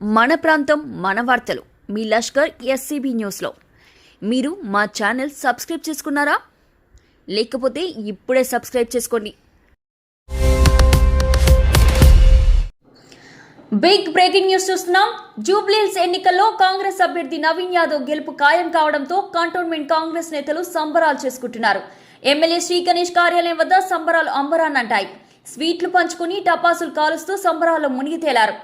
మన ప్రాంతం మన వార్తలు. మీ లష్కర్ ఎస్సీబీ న్యూస్లో. మీరు మా ఛానల్ సబ్స్క్రైబ్ చేసుకున్నారా? లేకపోతే ఇప్పుడే సబ్స్క్రైబ్ చేసుకోండి. బిగ్ బ్రేకింగ్ న్యూస్ చూస్తున్నాం. జూబ్లీహిల్స్ ఎన్నికల్లో కాంగ్రెస్ అభ్యర్థి నవీన్ యాదవ్ గెలుపు ఖాయం కావడంతో కంటోన్మెంట్ కాంగ్రెస్ నేతలు సంబరాలు చేసుకుంటున్నారు. ఎమ్మెల్యే శ్రీ గణేష్ కార్యాలయం వద్ద సంబరాలు అంబరాన్నంటాయి. స్వీట్లు పంచుకుని టపాసులు కాలుస్తూ సంబరాల్లో మునిగి తేలారు.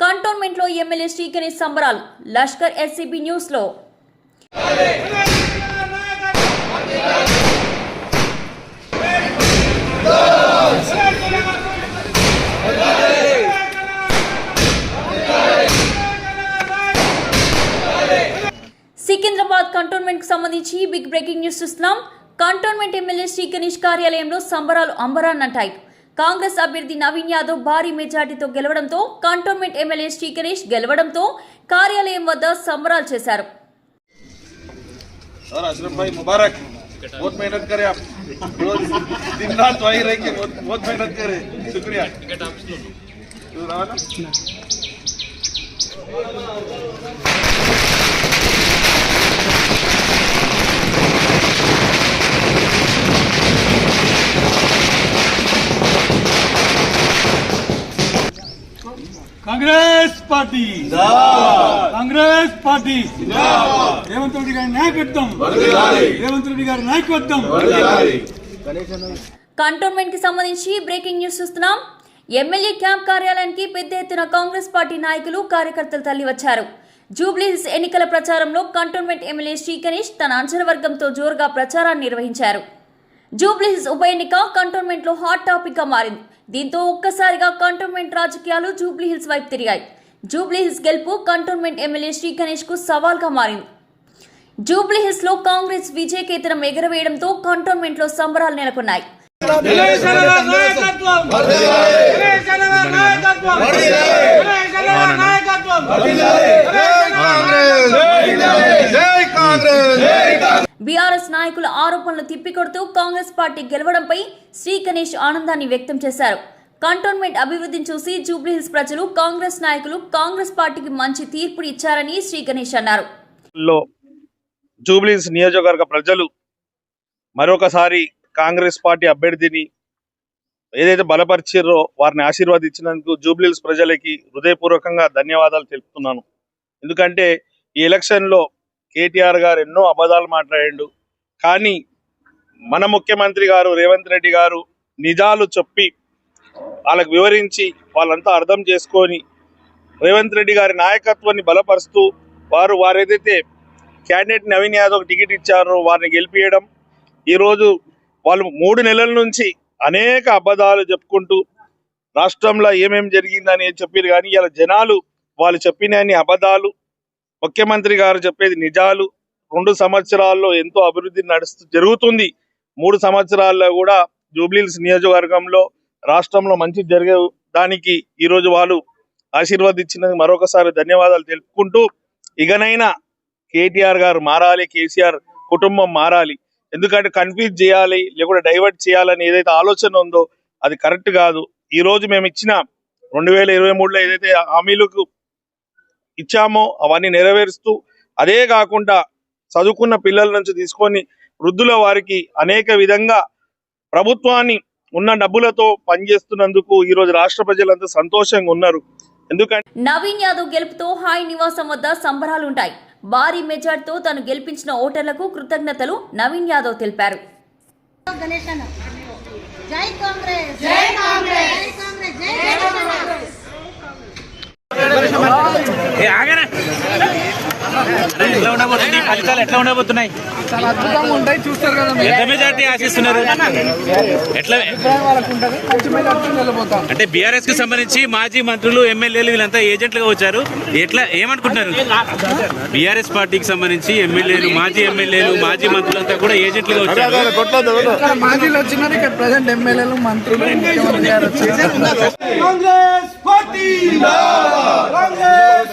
కంటోన్మెంట్లో ఎమ్మెల్యే శ్రీ గణేష్ సంబరాలు లష్కర్ ఎస్సీబీ న్యూస్లో సికింద్రాబాద్ కంటోన్మెంట్కు సంబంధించి బిగ్ బ్రేకింగ్ న్యూస్ చూస్తున్నాం కంటోన్మెంట్ ఎమ్మెల్యే శ్రీ గణేష్ కార్యాలయంలో సంబరాలు అంబరాన్నంటాయి కాంగ్రెస్ అభ్యర్థి నవీన్ యాదవ్ భారీ మెజార్టీతో గెలవడంతో కంటోన్మెంట్ ఎమ్మెల్యే శ్రీ గణేష్ గెలవడంతో కార్యాలయం వద్ద సంబరాలు చేశారు सर अशरफ भाई मुबारक बहुत मेहनत करे आप रोज दिन रात वही रह के बहुत बहुत मेहनत करे शुक्रिया तू रहा Congress party. Congress party. Revanth Reddy గారి నాయకత్వం. రేవంత్ రెడ్డి గారి నాయకత్వం. కంటోన్మెంట్కి సంబంధించి బ్రేకింగ్ న్యూస్ చూస్తున్నాం. ఎమ్మెల్యే క్యాంప్ కార్యాలయానికి పెద్ద ఎత్తున కాంగ్రెస్ పార్టీ నాయకులు కార్యకర్తలు తల్లి వచ్చారు జూబ్లీహిల్స్ ఎన్నికల ప్రచారంలో కంటోన్మెంట్ ఎమ్మెల్యే శ్రీ గణేష్ తన అంచన వర్గంతో జోరుగా ప్రచారాన్ని నిర్వహించారు. జూబ్లీహిల్స్ ఉప ఎన్నిక కంటోన్మెంట్లో హాట్ టాపిక్గా మారింది. దీంతో ఒక్కసారిగా కంటోన్మెంట్ రాజకీయాలు జూబ్లీహిల్స్ వైపు తిరిగాయి. జూబ్లీహిల్స్ గెలుపు కంటోన్మెంట్ ఎమ్మెల్యే శ్రీ గణేష్కు సవాల్గా మారింది. జూబ్లీహిల్స్లో కాంగ్రెస్ విజయకేతనం ఎగరవేయడంతో కంటోన్మెంట్లో సంబరాలు నెలకొన్నాయి. బీఆర్ఎస్ నాయకుల ఆరోపణలు తిప్పికొడుతూ కాంగ్రెస్ పార్టీ గెలవడంపై శ్రీ గణేష్ ఆనందాన్ని వ్యక్తం చేశారు. కంటోన్మెంట్ అభివృద్ధిని చూసి జూబ్లీహిల్స్ ప్రజలు కాంగ్రెస్ నాయకులు కాంగ్రెస్ పార్టీకి మంచి తీర్పుని ఇచ్చారని శ్రీ గణేష్ అన్నారు. జూబ్లీహిల్స్ నియోజకవర్గ ప్రజలు మరొకసారి కాంగ్రెస్ పార్టీ అభ్యర్థిని ఏదైతే బలపరిచారో వారిని ఆశీర్వదించినందుకు జూబ్లీహిల్స్ ప్రజలకి హృదయపూర్వకంగా ధన్యవాదాలు తెలుపుతున్నాను. ఎందుకంటే ఈ ఎలక్షన్లో కేటీఆర్ గారు ఎన్నో అబద్ధాలు మాట్లాడిండు. కానీ మన ముఖ్యమంత్రి గారు రేవంత్ రెడ్డి గారు నిజాలు చెప్పి వాళ్ళకు వివరించి వాళ్ళంతా అర్థం చేసుకొని రేవంత్ రెడ్డి గారి నాయకత్వాన్ని బలపరుస్తూ వారు వారు ఏదైతే క్యాండిడేట్ నవీన్ యాదవ్ టికెట్ ఇచ్చారో వారిని గెలిపించడం ఈరోజు వాళ్ళు మూడు నెలల నుంచి అనేక అబద్ధాలు చెప్పుకుంటూ రాష్ట్రంలో ఏమేమి జరిగిందని చెప్పారు కానీ ఇలా జనాలు వాళ్ళు చెప్పిన అన్ని అబద్ధాలు ముఖ్యమంత్రి గారు చెప్పేది నిజాలు. రెండు సంవత్సరాల్లో ఎంతో అభివృద్ధి నడుస్తూ జరుగుతుంది. మూడు సంవత్సరాల్లో కూడా జూబ్లీహిల్స్ నియోజకవర్గంలో రాష్ట్రంలో మంచి జరిగే దానికి ఈ రోజు వాళ్ళు ఆశీర్వదించినందుకు మరొకసారి ధన్యవాదాలు తెలుపుకుంటూ ఇకనైనా కేటీఆర్ గారు మారాలి కేసీఆర్ కుటుంబం మారాలి. ఎందుకంటే కన్ఫ్యూజ్ చేయాలి లేకుంటే డైవర్ట్ చేయాలని ఏదైతే ఆలోచన ఉందో అది కరెక్ట్ కాదు. ఈ రోజు మేము ఇచ్చిన రెండు వేల ఇరవై మూడులో ఏదైతే హామీలకు ఇచ్చామో అవన్నీ నెరవేరుస్తూ అదే కాకుండా చదువుకున్న పిల్లల నుంచి తీసుకొని వృద్ధుల వారికి అనేక విధంగా ప్రభుత్వాన్ని ఉన్న డబ్బులతో పనిచేస్తున్నందుకు ఈ రోజు రాష్ట్ర ప్రజలంతా సంతోషంగా ఉన్నారు. ఎందుకంటే నవీన్ యాదవ్ గెలుపుతో హాయ్ నివాసం వద్ద సంబరాలుంటాయి. భారీ మెజార్టీతో తను గెలిపించిన ఓటర్లకు కృతజ్ఞతలు నవీన్ యాదవ్ తెలిపారు. జై కాంగ్రెస్ జై కాంగ్రెస్ జై కాంగ్రెస్ ఎట్లా ఉండబోతుంది ఫలితాలు ఎట్లా ఉండబోతున్నాయి? చాలా అద్భుతంగా ఉంటాయి చూస్తారు కదా మీరు. ఎంత మెజార్టీ ఆశిస్తున్నారు? ఎట్లా? అంటే బీఆర్ఎస్కి సంబంధించి మాజీ మంత్రులు ఎమ్మెల్యేలు వీళ్ళంతా ఏజెంట్లుగా వచ్చారు. ఎట్లా ఏమనుకుంటున్నారు? బీఆర్ఎస్ పార్టీకి సంబంధించి ఎమ్మెల్యేలు మాజీ ఎమ్మెల్యేలు మాజీ మంత్రులంతా కూడా ఏజెంట్లుగా వచ్చారు. మాజీలు వచ్చినారు ఇక్కడ ప్రజెంట్ ఎమ్మెల్యేలు మంత్రులు కాంగ్రెస్ పార్టీ కాంగ్రెస్